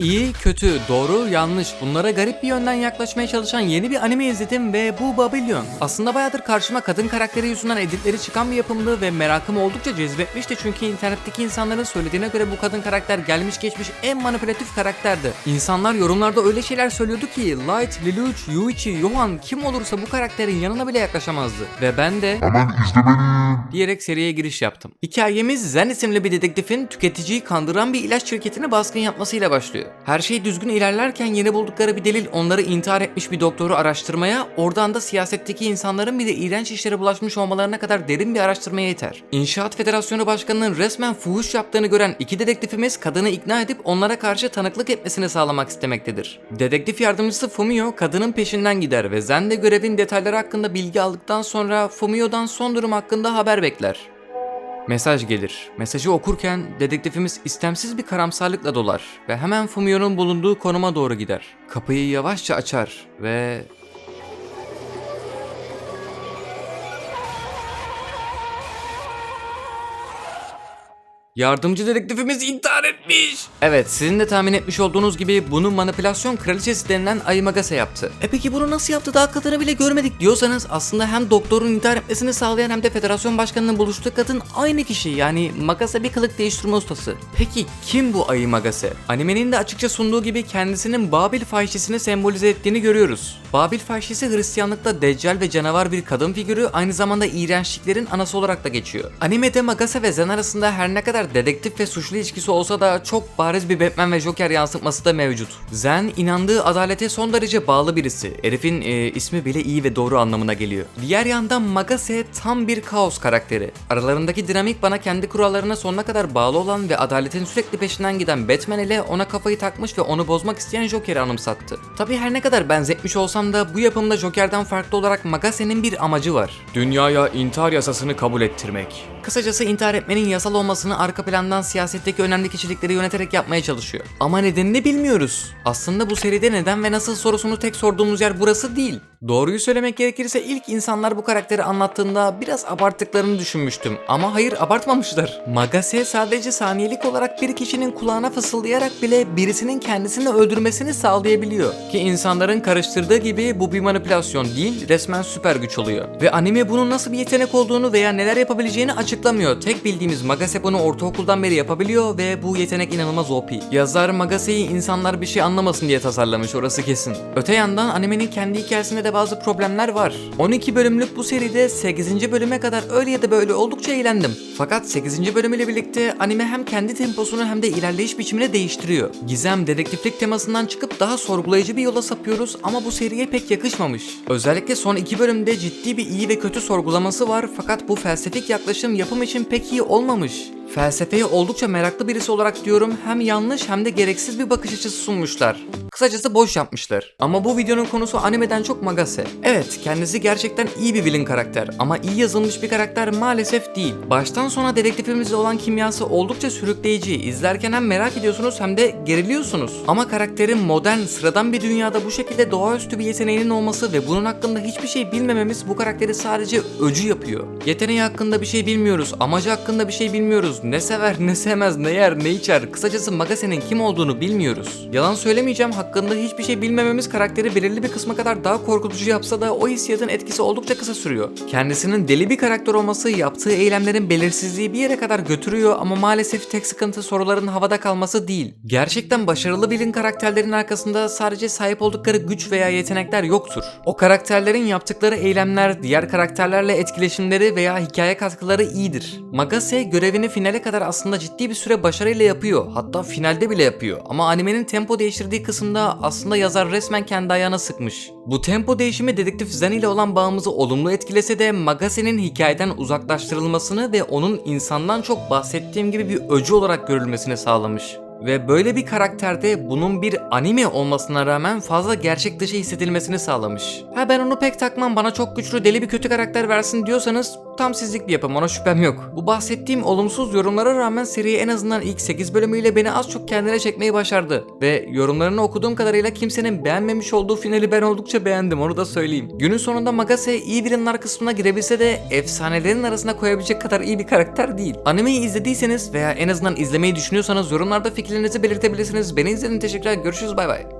İyi, kötü, doğru, yanlış bunlara garip bir yönden yaklaşmaya çalışan yeni bir anime izledim ve bu Babylon. Aslında bayağıdır karşıma kadın karakteri yüzünden editleri çıkan bir yapımdı ve merakım oldukça cezbetmişti çünkü internetteki insanların söylediğine göre bu kadın karakter gelmiş geçmiş en manipülatif karakterdi. İnsanlar yorumlarda öyle şeyler söylüyordu ki Light, Lelouch, Yuichi, Johan kim olursa bu karakterin yanına bile yaklaşamazdı. Ve ben de Hemen izlemeliyim. diyerek seriye giriş yaptım. Hikayemiz Zen isimli bir dedektifin tüketiciyi kandıran bir ilaç şirketine baskın yapmasıyla başlıyor. Her şey düzgün ilerlerken yeni buldukları bir delil onları intihar etmiş bir doktoru araştırmaya, oradan da siyasetteki insanların bir de iğrenç işlere bulaşmış olmalarına kadar derin bir araştırmaya yeter. İnşaat Federasyonu Başkanı'nın resmen fuhuş yaptığını gören iki dedektifimiz kadını ikna edip onlara karşı tanıklık etmesini sağlamak istemektedir. Dedektif yardımcısı Fumio kadının peşinden gider ve Zen de görevin detayları hakkında bilgi aldıktan sonra Fumio'dan son durum hakkında haber bekler. Mesaj gelir. Mesajı okurken dedektifimiz istemsiz bir karamsarlıkla dolar ve hemen Fumio'nun bulunduğu konuma doğru gider. Kapıyı yavaşça açar ve Yardımcı dedektifimiz intihar etmiş. Evet, sizin de tahmin etmiş olduğunuz gibi bunu manipülasyon kraliçesi denilen Ayımagase yaptı. E peki bunu nasıl yaptı daha kadını bile görmedik diyorsanız aslında hem doktorun intihar etmesini sağlayan hem de federasyon başkanının buluştuğu kadın aynı kişi yani Magase bir kılık değiştirme ustası. Peki kim bu Ayımagase? Animenin de açıkça sunduğu gibi kendisinin Babil fahişesini sembolize ettiğini görüyoruz. Babil fahişesi Hristiyanlıkta deccal ve canavar bir kadın figürü aynı zamanda iğrençliklerin anası olarak da geçiyor. Animede Magase ve Zen arasında her ne kadar dedektif ve suçlu ilişkisi olsa da çok bariz bir Batman ve Joker yansıtması da mevcut. Zen inandığı adalete son derece bağlı birisi. Herifin e, ismi bile iyi ve doğru anlamına geliyor. Diğer yandan Magase tam bir kaos karakteri. Aralarındaki dinamik bana kendi kurallarına sonuna kadar bağlı olan ve adaletin sürekli peşinden giden Batman ile ona kafayı takmış ve onu bozmak isteyen Joker'i anımsattı. Tabi her ne kadar benzetmiş olsam da bu yapımda Joker'den farklı olarak Magase'nin bir amacı var. Dünyaya intihar yasasını kabul ettirmek. Kısacası intihar etmenin yasal olmasını arka plandan siyasetteki önemli kişilikleri yöneterek yapmaya çalışıyor. Ama nedenini bilmiyoruz. Aslında bu seride neden ve nasıl sorusunu tek sorduğumuz yer burası değil. Doğruyu söylemek gerekirse ilk insanlar bu karakteri anlattığında biraz abarttıklarını düşünmüştüm. Ama hayır abartmamışlar. Magase sadece saniyelik olarak bir kişinin kulağına fısıldayarak bile birisinin kendisini öldürmesini sağlayabiliyor. Ki insanların karıştırdığı gibi bu bir manipülasyon değil resmen süper güç oluyor. Ve anime bunun nasıl bir yetenek olduğunu veya neler yapabileceğini açıklamıyor. Tek bildiğimiz Magase bunu ortaokuldan beri yapabiliyor ve bu yetenek inanılmaz OP. Yazar Magase'yi insanlar bir şey anlamasın diye tasarlamış orası kesin. Öte yandan animenin kendi hikayesinde de bazı problemler var. 12 bölümlük bu seride 8. bölüme kadar öyle ya da böyle oldukça eğlendim. Fakat 8. bölüm ile birlikte anime hem kendi temposunu hem de ilerleyiş biçimini değiştiriyor. Gizem, dedektiflik temasından çıkıp daha sorgulayıcı bir yola sapıyoruz ama bu seriye pek yakışmamış. Özellikle son iki bölümde ciddi bir iyi ve kötü sorgulaması var fakat bu felsefik yaklaşım yapım için pek iyi olmamış. Felsefeye oldukça meraklı birisi olarak diyorum hem yanlış hem de gereksiz bir bakış açısı sunmuşlar. Kısacası boş yapmışlar. Ama bu videonun konusu animeden çok Magase. Evet kendisi gerçekten iyi bir villain karakter ama iyi yazılmış bir karakter maalesef değil. Baştan sona dedektifimizle olan kimyası oldukça sürükleyici. İzlerken hem merak ediyorsunuz hem de geriliyorsunuz. Ama karakterin modern, sıradan bir dünyada bu şekilde doğaüstü bir yeteneğinin olması ve bunun hakkında hiçbir şey bilmememiz bu karakteri sadece öcü yapıyor. Yeteneği hakkında bir şey bilmiyoruz, amacı hakkında bir şey bilmiyoruz. Ne sever, ne sevmez, ne yer, ne içer. Kısacası Magase'nin kim olduğunu bilmiyoruz. Yalan söylemeyeceğim, hakkında hiçbir şey bilmememiz karakteri belirli bir kısma kadar daha korkutucu yapsa da o hissiyatın etkisi oldukça kısa sürüyor. Kendisinin deli bir karakter olması, yaptığı eylemlerin belirsizliği bir yere kadar götürüyor ama maalesef tek sıkıntı soruların havada kalması değil. Gerçekten başarılı bilin karakterlerin arkasında sadece sahip oldukları güç veya yetenekler yoktur. O karakterlerin yaptıkları eylemler, diğer karakterlerle etkileşimleri veya hikaye katkıları iyidir. Magase görevini finale kadar aslında ciddi bir süre başarıyla yapıyor. Hatta finalde bile yapıyor. Ama animenin tempo değiştirdiği kısımda aslında yazar resmen kendi ayağına sıkmış. Bu tempo değişimi dedektif Zen ile olan bağımızı olumlu etkilese de Magase'nin hikayeden uzaklaştırılmasını ve onun insandan çok bahsettiğim gibi bir öcü olarak görülmesini sağlamış. Ve böyle bir karakterde bunun bir anime olmasına rağmen fazla gerçek dışı hissedilmesini sağlamış. Ha ben onu pek takmam bana çok güçlü deli bir kötü karakter versin diyorsanız tam sizlik bir yapım ona şüphem yok. Bu bahsettiğim olumsuz yorumlara rağmen seri en azından ilk 8 bölümüyle beni az çok kendine çekmeyi başardı. Ve yorumlarını okuduğum kadarıyla kimsenin beğenmemiş olduğu finali ben oldukça beğendim onu da söyleyeyim. Günün sonunda Magase iyi villainlar kısmına girebilse de efsanelerin arasına koyabilecek kadar iyi bir karakter değil. Animeyi izlediyseniz veya en azından izlemeyi düşünüyorsanız yorumlarda fikirlerinizi belirtebilirsiniz. Beni izlediğiniz teşekkürler. Görüşürüz bay bay.